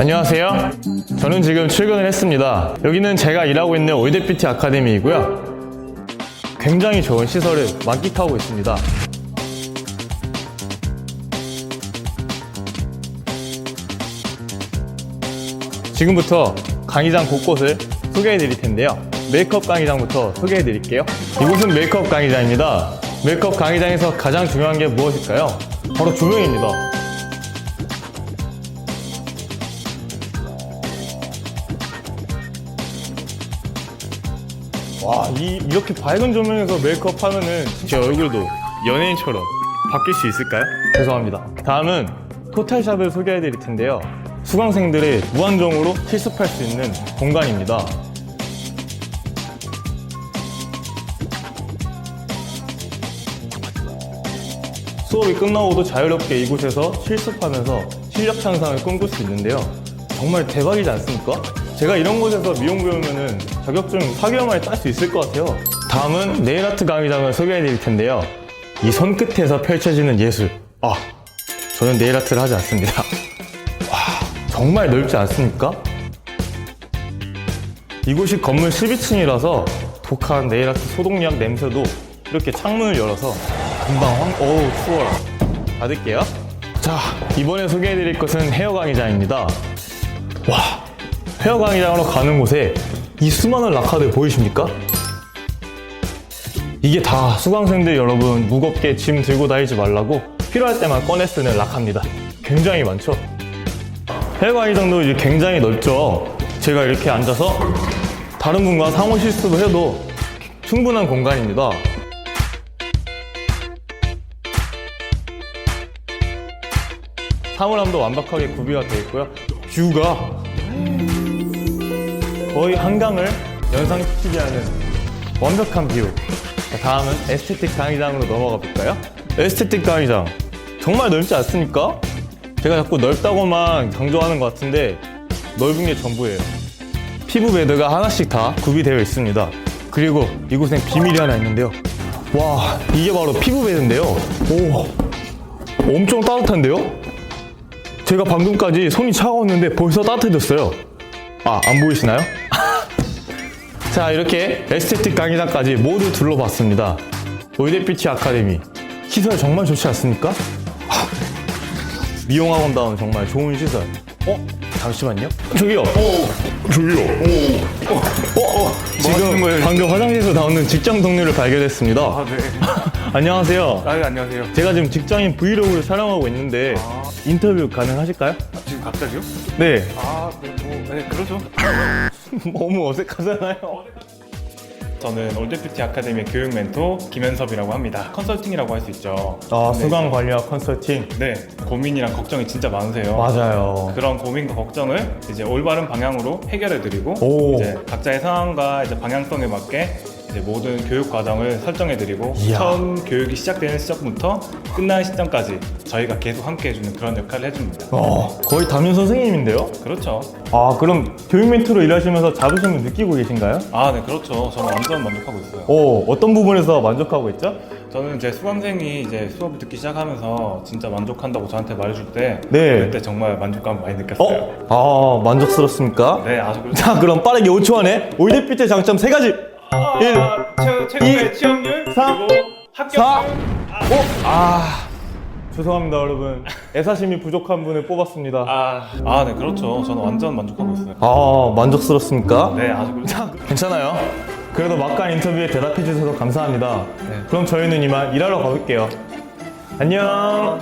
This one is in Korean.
안녕하세요. 저는 지금 출근을 했습니다. 여기는 제가 일하고 있는 올드뷰티 아카데미이고요. 굉장히 좋은 시설을 만끽하고 있습니다. 지금부터 강의장 곳곳을 소개해 드릴 텐데요. 메이크업 강의장부터 소개해 드릴게요. 이곳은 메이크업 강의장입니다. 메이크업 강의장에서 가장 중요한 게 무엇일까요? 바로 조명입니다. 와, 이, 이렇게 밝은 조명에서 메이크업 하면은 제 얼굴도 연예인처럼 바뀔 수 있을까요? 죄송합니다. 다음은 토탈샵을 소개해 드릴 텐데요. 수강생들의 무한정으로 실습할 수 있는 공간입니다. 수업이 끝나고도 자유롭게 이곳에서 실습하면서 실력 향상을 꿈꿀 수 있는데요. 정말 대박이지 않습니까? 제가 이런 곳에서 미용 배우면은 자격증 4개월 만에 딸 수 있을 것 같아요. 다음은 네일아트 강의장을 소개해 드릴 텐데요. 이 손끝에서 펼쳐지는 예술. 아, 저는 네일아트를 하지 않습니다. 와, 정말 넓지 않습니까? 이곳이 건물 12층이라서 독한 네일아트 소독약 냄새도 이렇게 창문을 열어서 금방 황, 어우, 추워라. 닫을게요. 자, 이번에 소개해 드릴 것은 헤어 강의장입니다. 와, 강의장으로 가는 곳에 이 수많은 락카들 보이십니까? 이게 다 수강생들 여러분 무겁게 짐 들고 다니지 말라고 필요할 때만 꺼내 쓰는 락카입니다. 굉장히 많죠? 헤어 강의장도 이제 굉장히 넓죠. 제가 이렇게 앉아서 다른 분과 상호 실습을 해도 충분한 공간입니다. 사물함도 완벽하게 구비가 되어 있고요. 뷰가 거의 한강을 연상시키지 않은 완벽한 뷰. 자, 다음은 에스테틱 강의장으로 넘어가 볼까요? 에스테틱 강의장. 정말 넓지 않습니까? 제가 자꾸 넓다고만 강조하는 것 같은데 넓은 게 전부예요. 피부 베드가 하나씩 다 구비되어 있습니다. 그리고 이곳엔 비밀이 하나 있는데요. 와, 이게 바로 피부 베드인데요. 오, 엄청 따뜻한데요? 제가 방금까지 손이 차가웠는데 벌써 따뜻해졌어요. 아, 안 보이시나요? 자, 이렇게 에스테틱 강의장까지 모두 둘러봤습니다. 올드뷰티 아카데미. 시설 정말 좋지 않습니까? 하, 미용학원다운 정말 좋은 시설. 어? 잠시만요. 저기요. 저기요. 어, 어. 하시는 지금 거예요? 방금 화장실에서 나오는 직장 동료를 발견했습니다. 아, 네. 안녕하세요. 아, 네, 안녕하세요. 제가 지금 직장인 브이로그를 촬영하고 있는데 아. 인터뷰 가능하실까요? 아, 지금 갑자기요? 네. 아, 네, 뭐, 네, 그러죠. 너무 어색하잖아요. 저는 올드뷰티 아카데미 교육 멘토 김현섭이라고 합니다. 컨설팅이라고 할 수 있죠. 아, 네, 수강 관리학 컨설팅. 네, 고민이랑 걱정이 진짜 많으세요. 맞아요. 그런 고민과 걱정을 이제 올바른 방향으로 해결해드리고 오. 이제 각자의 상황과 이제 방향성에 맞게 이제 모든 교육 과정을 설정해드리고 이야. 처음 교육이 시작되는 시점부터 끝나는 시점까지 저희가 계속 함께해주는 그런 역할을 해줍니다. 어, 거의 담임 선생님인데요? 그렇죠. 아, 그럼 교육 멘토로 일하시면서 자부심을 느끼고 계신가요? 아, 네, 그렇죠. 저는 완전 만족하고 있어요. 오, 어떤 부분에서 만족하고 있죠? 저는 이제 수강생이 이제 수업을 듣기 시작하면서 진짜 만족한다고 저한테 말해줄 때 네. 그때 정말 만족감 많이 느꼈어요. 어? 아, 만족스럽습니까? 네, 아주 그렇죠. 자, 그럼 빠르게 5초 안에 올드뷰티 장점 3가지! 1, 최고의 이, 취업률 삼, 그리고 합격률 4, 5! 아, 죄송합니다, 여러분. 애사심이 부족한 분을 뽑았습니다. 아, 아, 네, 그렇죠. 저는 완전 만족하고 있어요. 아, 만족스럽습니까? 네, 아주 그렇죠. 괜찮아요. 그래도 막간 인터뷰에 대답해 주셔서 감사합니다. 네. 그럼 저희는 이만 일하러 가볼게요. 안녕.